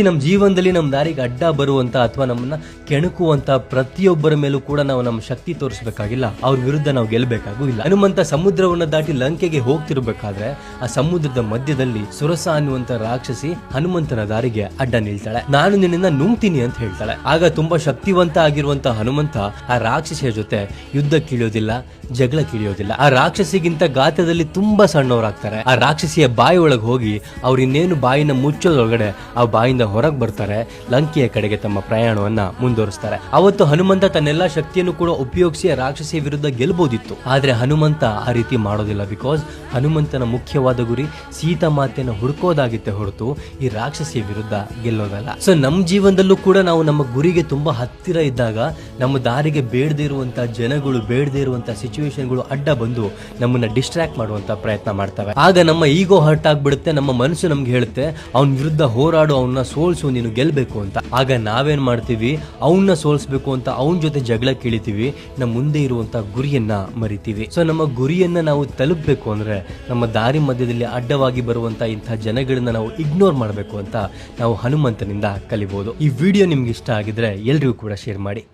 ನಮ್ಮ ಜೀವನದಲ್ಲಿ ನಮ್ಮ ದಾರಿಗೆ ಅಡ್ಡ ಬರುವಂತ ಅಥವಾ ನಮ್ಮನ್ನ ಕೆಣಕುವಂತ ಪ್ರತಿಯೊಬ್ಬರ ಮೇಲೂ ಕೂಡ ನಾವು ನಮ್ಮ ಶಕ್ತಿ ತೋರಿಸಬೇಕಾಗಿಲ್ಲ. ಅವ್ರ ವಿರುದ್ಧ ನಾವು ಗೆಲ್ಲಬೇಕಾಗೂ ಇಲ್ಲ ಹನುಮಂತ ಸಮುದ್ರವನ್ನ ದಾಟಿ ಲಂಕೆಗೆ ಹೋಗ್ತಿರ್ಬೇಕಾದ್ರೆ ಆ ಸಮುದ್ರದ ಮಧ್ಯದಲ್ಲಿ ಸುರಸ ಅನ್ನುವಂತ ರಾಕ್ಷಸಿ ಹನುಮಂತನ ದಾರಿಗೆ ಅಡ್ಡ ನಿಲ್ತಾಳೆ. ನಾನು ನಿನ್ನ ನುಂಗ್ತೀನಿ ಅಂತ ಹೇಳ್ತಾಳೆ. ಆಗ ತುಂಬಾ ಶಕ್ತಿವಂತ ಆಗಿರುವಂತ ಹನುಮಂತ ಆ ರಾಕ್ಷಸಿಯ ಜೊತೆ ಯುದ್ಧ ಕೀಳಿಯೋದಿಲ್ಲ ಜಗಳ ಕಿಳಿಯೋದಿಲ್ಲ ಆ ರಾಕ್ಷಸಿಗಿಂತ ಗಾತ್ರದಲ್ಲಿ ತುಂಬಾ ಸಣ್ಣವರಾಗ್ತಾರೆ. ಆ ರಾಕ್ಷಸಿಯ ಬಾಯಿ ಒಳಗೆ ಹೋಗಿ ಅವ್ರ ಇನ್ನೇನು ಬಾಯಿನ ಮುಚ್ಚೋದೊಳಗಡೆ ಆ ಬಾಯಿಂದ ಹೊರಗೆ ಬರ್ತಾರೆ, ಲಂಕೆಯ ಕಡೆಗೆ ತಮ್ಮ ಪ್ರಯಾಣವನ್ನ ಮುಂದುವರಿಸ್ತಾರೆ. ಅವತ್ತು ಹನುಮಂತ ತನ್ನೆಲ್ಲಾ ಶಕ್ತಿಯನ್ನು ಕೂಡ ಉಪಯೋಗಿಸಿ ರಾಕ್ಷಸಿಯ ವಿರುದ್ಧ ಗೆಲ್ಬೋದಿತ್ತು. ಆದ್ರೆ ಹನುಮಂತ ಆ ರೀತಿ ಮಾಡೋದಿಲ್ಲ ಬಿಕಾಸ್ ಹನುಮಂತನ ಮುಖ್ಯವಾದ ಗುರಿ ಸೀತಾ ಮಾತೆಯನ್ನು ಹುಡುಕೋದಾಗಿತ್ತೆ ಹೊರತು ಈ ರಾಕ್ಷಸಿಯ ವಿರುದ್ಧ ಗೆಲ್ಲೋದಲ್ಲ. ಸೊ ನಮ್ಮ ಜೀವನದಲ್ಲೂ ಕೂಡ ನಾವು ನಮ್ಮ ಗುರಿಗೆ ತುಂಬಾ ಹತ್ತಿರ ಇದ್ದಾಗ ನಮ್ಮ ದಾರಿಗೆ ಬೇಡದೇ ಇರುವಂತ ಜನಗಳು, ಬೇಡದೇ ಇರುವಂತ ಸಿಚುವೇಶನ್ಗಳು ಅಡ್ಡ ಬಂದು ನಮ್ಮನ್ನ ಡಿಸ್ಟ್ರಾಕ್ಟ್ ಮಾಡುವಂತ ಪ್ರಯತ್ನ ಮಾಡ್ತವೆ. ಆಗ ನಮ್ಮ ಈಗೋ ಹರ್ಟ್ ಆಗ್ಬಿಡುತ್ತೆ, ನಮ್ಮ ಮನಸ್ಸು ನಮ್ಗೆ ಹೇಳುತ್ತೆ, ಅವನ ವಿರುದ್ಧ ಹೋರಾಡು ಅವನ್ನ ಸೋಲ್ಸು, ನೀನು ಗೆಲ್ಬೇಕು ಅಂತ. ಆಗ ನಾವೇನ್ ಮಾಡ್ತೀವಿ? ಅವನ್ನ ಸೋಲ್ಸ್ಬೇಕು ಅಂತ ಅವನ ಜೊತೆ ಜಗಳ ಕೀಳಿತೀವಿ ನಮ್ಮ ಮುಂದೆ ಇರುವಂತ ಗುರಿಯನ್ನ ಮರಿತೀವಿ. ಸೊ ನಮ್ಮ ಗುರಿಯನ್ನ ನಾವು ತಲುಪಬೇಕು ಅಂದ್ರೆ ನಮ್ಮ ದಾರಿ ಮಧ್ಯದಲ್ಲಿ ಅಡ್ಡವಾಗಿ ಬರುವಂತ ಇಂಥ ಜನಗಳನ್ನ ನಾವು ಇಗ್ನೋರ್ ಮಾಡಬೇಕು ಅಂತ ನಾವು ಹನುಮಂತನಿಂದ ಕಲಿಬಹುದು ಈ ವಿಡಿಯೋ ನಿಮ್ಗೆ ಇಷ್ಟ ಆಗಿದ್ರೆ ಎಲ್ರಿಗೂ ಕೂಡ ಶೇರ್ ಮಾಡಿ.